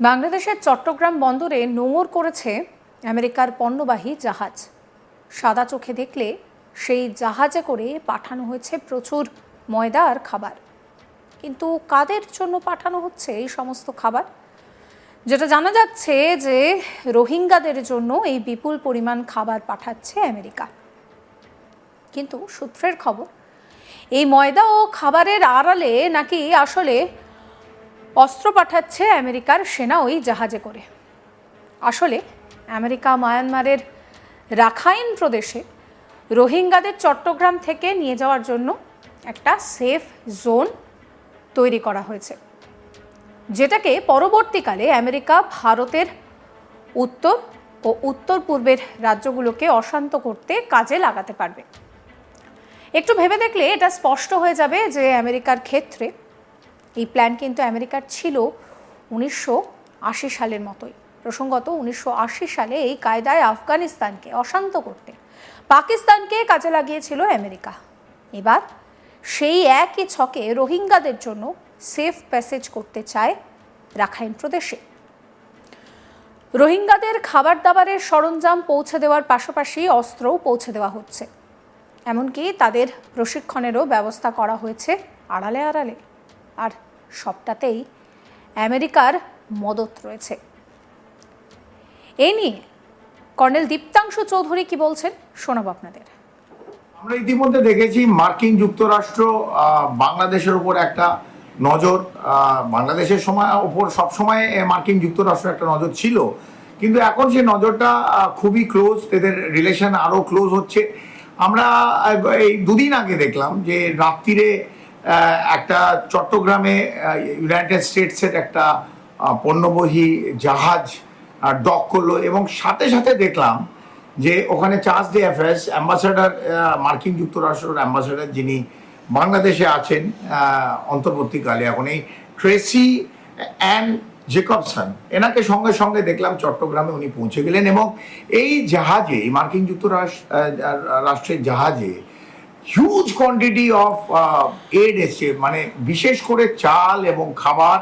বাংলাদেশের চট্টগ্রাম বন্দরে নোঙর করেছে আমেরিকার পণ্যবাহী জাহাজ। সাদা চোখে দেখলে সেই জাহাজে করে পাঠানো হয়েছে প্রচুর ময়দা আর খাবার। কিন্তু কাদের জন্য পাঠানো হচ্ছে এই সমস্ত খাবার? যেটা জানা যাচ্ছে যে রোহিঙ্গাদের জন্য এই বিপুল পরিমাণ খাবার পাঠাচ্ছে আমেরিকা। কিন্তু সূত্রের খবর, এই ময়দা ও খাবারের আড়ালে নাকি আসলে অস্ত্র পাঠাচ্ছে আমেরিকার সেনা ওই জাহাজে করে। আসলে আমেরিকা মায়ানমারের রাখাইন প্রদেশে রোহিঙ্গাদের চট্টগ্রাম থেকে নিয়ে যাওয়ার জন্য একটা সেফ জোন তৈরি করা হয়েছে, যেটাকে পরবর্তীকালে আমেরিকা ভারতের উত্তর ও উত্তর পূর্বের রাজ্যগুলোকে অশান্ত করতে কাজে লাগাতে পারবে। একটু ভেবে দেখলে এটা স্পষ্ট হয়ে যাবে যে আমেরিকার ক্ষেত্রে এই প্ল্যান কিন্তু আমেরিকার ছিল উনিশশো আশি সালের মতোই। প্রসঙ্গত উনিশশো আশি সালে এই কায়দায় আফগানিস্তানকে অশান্ত করতে পাকিস্তানকে কাজে লাগিয়েছিল আমেরিকা। এবার সেই একই ছকে রোহিঙ্গাদের জন্য সেফ প্যাসেজ করতে চায় রাখাইন প্রদেশে। রোহিঙ্গাদের খাবার দাবারের সরঞ্জাম পৌঁছে দেওয়ার পাশাপাশি অস্ত্রও পৌঁছে দেওয়া হচ্ছে। এমনকি তাদের প্রশিক্ষণেরও ব্যবস্থা করা হয়েছে আড়ালে আড়ালে। আর সবটাতেই আমেরিকার মদত রয়েছে। এই নিয়ে কর্নেল দীপ্তাংশু চৌধুরী কি বলছেন শোনাব আপনাদের। আমরা ইতিমধ্যে দেখেছি মার্কিন যুক্তরাষ্ট্র বাংলাদেশের উপর একটা নজর বাংলাদেশের সময়, উপর সবসময় মার্কিন যুক্তরাষ্ট্র একটা নজর ছিল। কিন্তু এখন সে নজরটা খুবই ক্লোজ এদের রিলেশন আরও ক্লোজ হচ্ছে। আমরা এই দুদিন আগে দেখলাম যে রাত্রিরে একটা চট্টগ্রামে ইউনাইটেড স্টেটসের একটা পণ্যবহী জাহাজ ডক করল এবং সাথে সাথে দেখলাম যে ওখানে চার্জ ডে অ্যাফেয়ার্স অ্যাম্বাসাডার মার্কিন যুক্তরাষ্ট্রের অ্যাম্বাসাডার যিনি বাংলাদেশে আছেন অন্তর্বর্তীকালে, এখন এই ট্রেসি অ্যান জেকবসন এনাকে সঙ্গে সঙ্গে দেখলাম চট্টগ্রামে উনি পৌঁছে গেলেন এবং এই জাহাজে মার্কিন যুক্তরাষ্ট্র রাষ্ট্রের জাহাজে হিউজ কোয়ান্টিটি অফ এড এসছে। মানে বিশেষ করে চাল এবং খাবার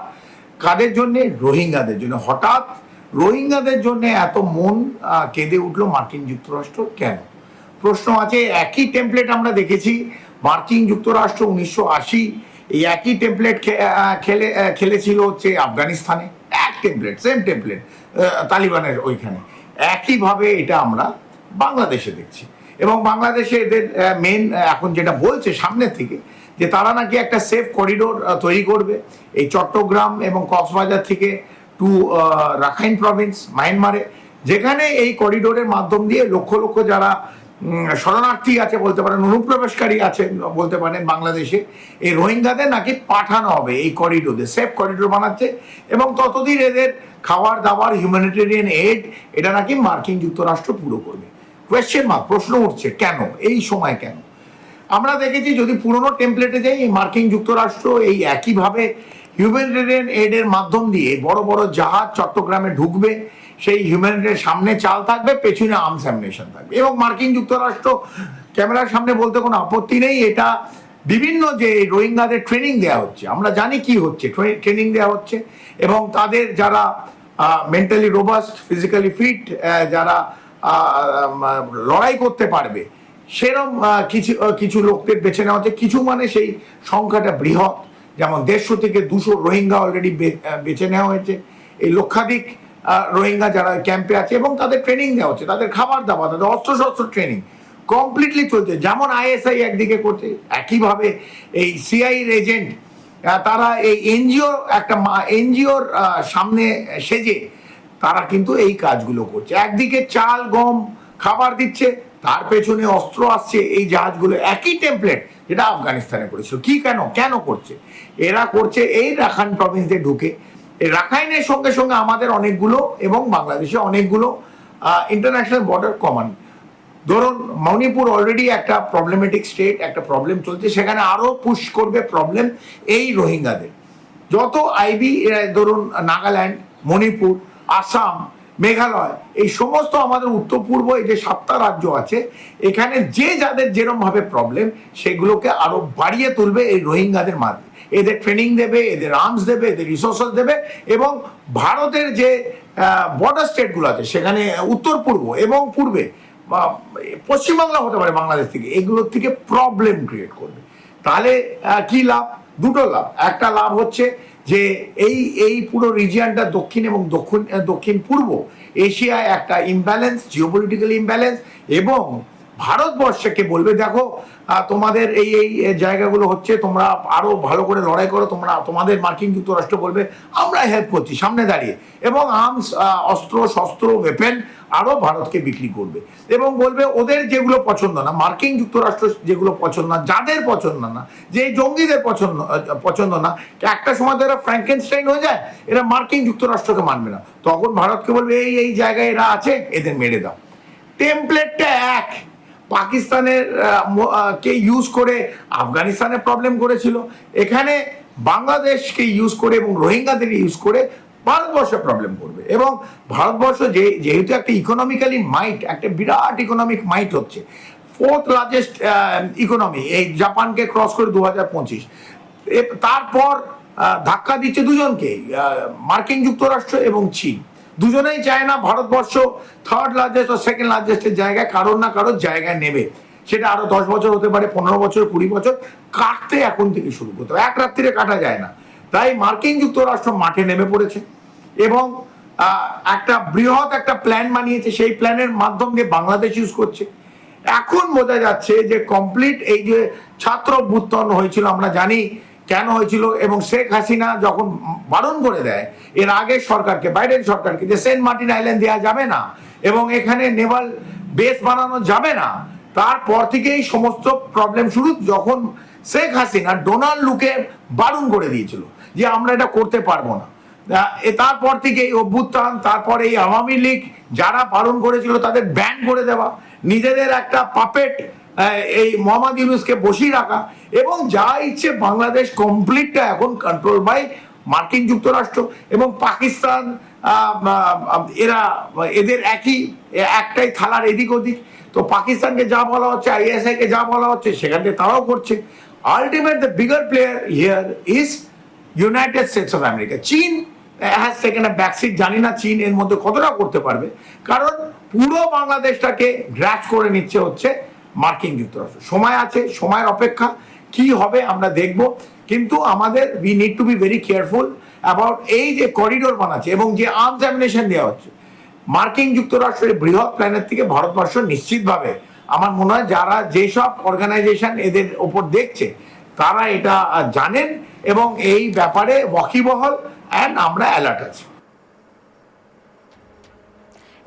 কাদের জন্যে? রোহিঙ্গাদের জন্য। হঠাৎ রোহিঙ্গাদের জন্য এত মন কেঁদে উঠল মার্কিন যুক্তরাষ্ট্র। কেন? প্রশ্ন আছে, একই টেমপ্লেট আমরা দেখেছি। মার্কিন যুক্তরাষ্ট্র উনিশশো আশি, এই একই টেমপ্লেট খেলে খেলেছিল হচ্ছে আফগানিস্তানে। এক টেমপ্লেট সেম টেমপ্লেট তালিবানের ওইখানে। একইভাবে এটা আমরা বাংলাদেশে দেখছি। এবং বাংলাদেশে এদের মেন এখন যেটা বলছে সামনের থেকে, যে তারা নাকি একটা সেফ করিডোর তৈরি করবে। এই চট্টগ্রাম এবং কক্সবাজার থেকে টু রাখাইন প্রভিন্স মায়ানমারে, যেখানে এই করিডোরের মাধ্যম দিয়ে লক্ষ লক্ষ যারা শরণার্থী আছে বলতে পারেন, অনুপ্রবেশকারী আছেন বলতে পারেন বাংলাদেশে, এই রোহিঙ্গাদের নাকি পাঠানো হবে এই করিডোরে সেফ করিডোর বানাচ্ছে এবং ততদিন এদের খাবার দাবার হিউম্যানিটেরিয়ান এড এটা নাকি মার্কিন যুক্তরাষ্ট্র পুরো করবে। কোয়েশ্চেন মার্ক প্রশ্ন উঠছে, কেন? এই সময় কেন? আমরা দেখেছি যদি পুরনো টেমপ্লেটে যাই মার্কিন যুক্তরাষ্ট্র, এই একইভাবে হিউম্যানিটেরিয়ান এডের মাধ্যম দিয়ে বড় বড় জাহাজ চট্টগ্রামে ঢুকবে, সেই হিউম্যানিটেরিয়ান সামনে চাল থাকবে, পেছনে আর্মস অ্যামিনেশন থাকবে এবং মার্কিন যুক্তরাষ্ট্র ক্যামেরার সামনে বলতে কোনো আপত্তি নেই। এটা বিভিন্ন যে রোহিঙ্গাদের ট্রেনিং দেওয়া হচ্ছে, আমরা জানি কি হচ্ছে ট্রেনিং দেওয়া হচ্ছে এবং তাদের যারা মেন্টালি রোবাস্ট ফিজিক্যালি ফিট যারা লড়াই করতে পারবে। সেরম কিছু কিছু লোকদের বেছে নেওয়া হচ্ছে। কিছু মানে সেই সংখ্যাটা বৃহৎ। যেমন দেড়শো থেকে দুশো রোহিঙ্গা অলরেডি বেছে নেওয়া হয়েছে। এই লক্ষাধিক রোহিঙ্গা যারা ক্যাম্পে আছে এবং তাদের ট্রেনিং দেওয়া হচ্ছে, তাদের খাবার দাবার, তাদের অস্ত্র শস্ত্র ট্রেনিং কমপ্লিটলি চলছে। যেমন আইএসআই একদিকে করছে, একইভাবে এই সিআইর এজেন্ট তারা এই এনজিও একটা এনজিওর সামনে সেজে তারা কিন্তু এই কাজগুলো করছে। একদিকে চাল, গম খাবার দিচ্ছে, তার পেছনে অস্ত্র আসছে, এই জাহাজগুলো একই টেমপ্লেট যেটা আফগানিস্তানে করেছিল। কি কেন? কেন করছে? এরা করছে এই রাখাইন প্রভিন্সে ঢুকে। রাখাইনের সঙ্গে সঙ্গে আমাদের অনেকগুলো এবং বাংলাদেশে অনেকগুলো ইন্টারন্যাশনাল বর্ডার কমান ধরুন, মণিপুর অলরেডি একটা প্রবলেমেটিক স্টেট একটা প্রবলেম চলছে, সেখানে আরও পুশ করবে প্রবলেম এই রোহিঙ্গাদের। যত আইবি ধরুন, নাগাল্যান্ড, মণিপুর আসাম, মেঘালয়, এই সমস্ত আমাদের উত্তর, পূর্ব, এই যে সাতটা রাজ্য আছে, এখানে যে যাদের যেরম ভাবে প্রবলেম সেগুলোকে আরও বাড়িয়ে তুলবে এই রোহিঙ্গাদের মাধ্যমে এদের ট্রেনিং দেবে, এদের আর্মস দেবে, এদের রিসোর্সেস দেবে এবং ভারতের যে বর্ডার স্টেটগুলো আছে, সেখানে উত্তর, পূর্ব এবং পূর্বে পশ্চিমবাংলা হতে পারে বাংলাদেশ থেকে, এগুলোর থেকে প্রবলেম ক্রিয়েট করবে। তাহলে কি লাভ? দুটো লাভ। একটা লাভ হচ্ছে যে এই এই পুরো রিজিয়ানটা দক্ষিণ এবং দক্ষিণ দক্ষিণ পূর্ব এশিয়ায় একটা ইমব্যালেন্স জিওপলিটিক্যাল ইমব্যালেন্স এবং ভারতবর্ষকে বলবে, দেখো তোমাদের এই এই জায়গাগুলো হচ্ছে, তোমরা আরও ভালো করে লড়াই করো, তোমরা, তোমাদের মার্কিন যুক্তরাষ্ট্র বলবে, আমরা হেল্প করছি, সামনে দাঁড়িয়ে। এবং আর্মস অস্ত্র, শস্ত্র ওয়েপেন আরও ভারতকে বিক্রি করবে। এবং বলবে, ওদের যেগুলো পছন্দ না, মার্কিন যুক্তরাষ্ট্র যেগুলো পছন্দ না, যাদের পছন্দ না, যে জঙ্গিদের পছন্দ পছন্দ না, একটা সময় তো এরা ফ্র্যাঙ্কেনস্টাইন হয়ে যায়, এরা মার্কিন যুক্তরাষ্ট্রকে মানবে না। তখন ভারতকে বলবে, এই এই জায়গায় এরা আছে, এদের মেরে দাও। টেমপ্লেটটা এক। পাকিস্তানের কে ইউজ করে আফগানিস্তানে প্রবলেম করেছিল। এখানে বাংলাদেশকে ইউজ করে এবং রোহিঙ্গাদের ইউজ করে ভারতবর্ষে প্রবলেম করবে। এবং ভারতবর্ষ যে, যেহেতু একটা ইকোনমিক্যালি মাইট একটা বিরাট ইকোনমিক মাইট হচ্ছে ফোর্থ লার্জেস্ট ইকোনমি এই জাপানকে ক্রস করে দু হাজার পঁচিশ তারপর ধাক্কা দিচ্ছে দুজনকে মার্কিন যুক্তরাষ্ট্র এবং চীন। দুজনেই চায় না ভারতবর্ষ থার্ড লার্জেস্ট ও সেকেন্ড লার্জেস্টের জায়গায়, কারোর না কারোর জায়গায় নেবে। সেটা আরও দশ বছর হতে পারে, পনেরো বছর, কুড়ি বছর, কাটতে এখন থেকে শুরু করতে হবে। এক রাত্রিরে কাটা যায় না। তাই মার্কিন যুক্তরাষ্ট্র মাঠে নেমে পড়েছে এবং একটা বৃহৎ একটা প্ল্যান বানিয়েছে। সেই প্ল্যানের মাধ্যম দিয়ে বাংলাদেশ ইউজ করছে। এখন বোঝা যাচ্ছে যে কমপ্লিট এই যে ছাত্র হয়েছিল, আমরা জানি কেন হয়েছিল? এবং শেখ হাসিনা যখন বারণ করে দেয়, এর আগে সরকারকে, বাইডেন সরকারকে, যে সেন্ট মার্টিন আইল্যান্ড দেওয়া যাবে না, এবং এখানে নেভাল বেস বানানো যাবে না, তারপর থেকেই সমস্ত প্রবলেম শুরু যখন শেখ হাসিনা ডোনাল্ড লুকে বারণ করে দিয়েছিল, যে আমরা এটা করতে পারব না। তারপর থেকে এই অভ্যুত্থান, তারপর এই আওয়ামী লীগ যারা পালন করেছিল তাদের ব্যান করে দেওয়া, নিজেদের একটা পাপেট এই মোহাম্মদ ইউনুসকে বসিয়ে রাখা এবং যা ইচ্ছে বাংলাদেশ কমপ্লিটটা এখন কন্ট্রোল বাই মার্কিন যুক্তরাষ্ট্র এবং পাকিস্তান এরা, এদের একই, একটাই থালার এদিক ওদিক। তো পাকিস্তানকে যা বলা হচ্ছে, আইএসআইকে যা বলা হচ্ছে, সেখান থেকে তারাও করছে। Ultimate the bigger player here is United States of America চীন হ্যাজ সেকেন্ড ব্যাকসিট জানি না চীন এর মধ্যে কতটা করতে পারবে। কারণ পুরো বাংলাদেশটাকে গ্র্যাচ করে নিচ্ছে হচ্ছে মার্কিন যুক্তরাষ্ট্র। সময় আছে, সময়ের অপেক্ষা, কি হবে আমরা দেখব। কিন্তু আমাদের we need to be very careful about এই যে করিডোর বানাচ্ছে এবং যে আর্মস অ্যামিনেশন দেওয়া হচ্ছে। মার্কিন যুক্তরাষ্ট্রের বৃহৎ প্ল্যানের থেকে ভারতবর্ষ নিশ্চিতভাবে, আমার মনে হয় যারা যেসব অর্গানাইজেশন এদের ওপর দেখছে, তারা এটা জানেন এবং এই ব্যাপারে ওয়াকিবহল অ্যান্ড আমরা অ্যালার্ট আছি।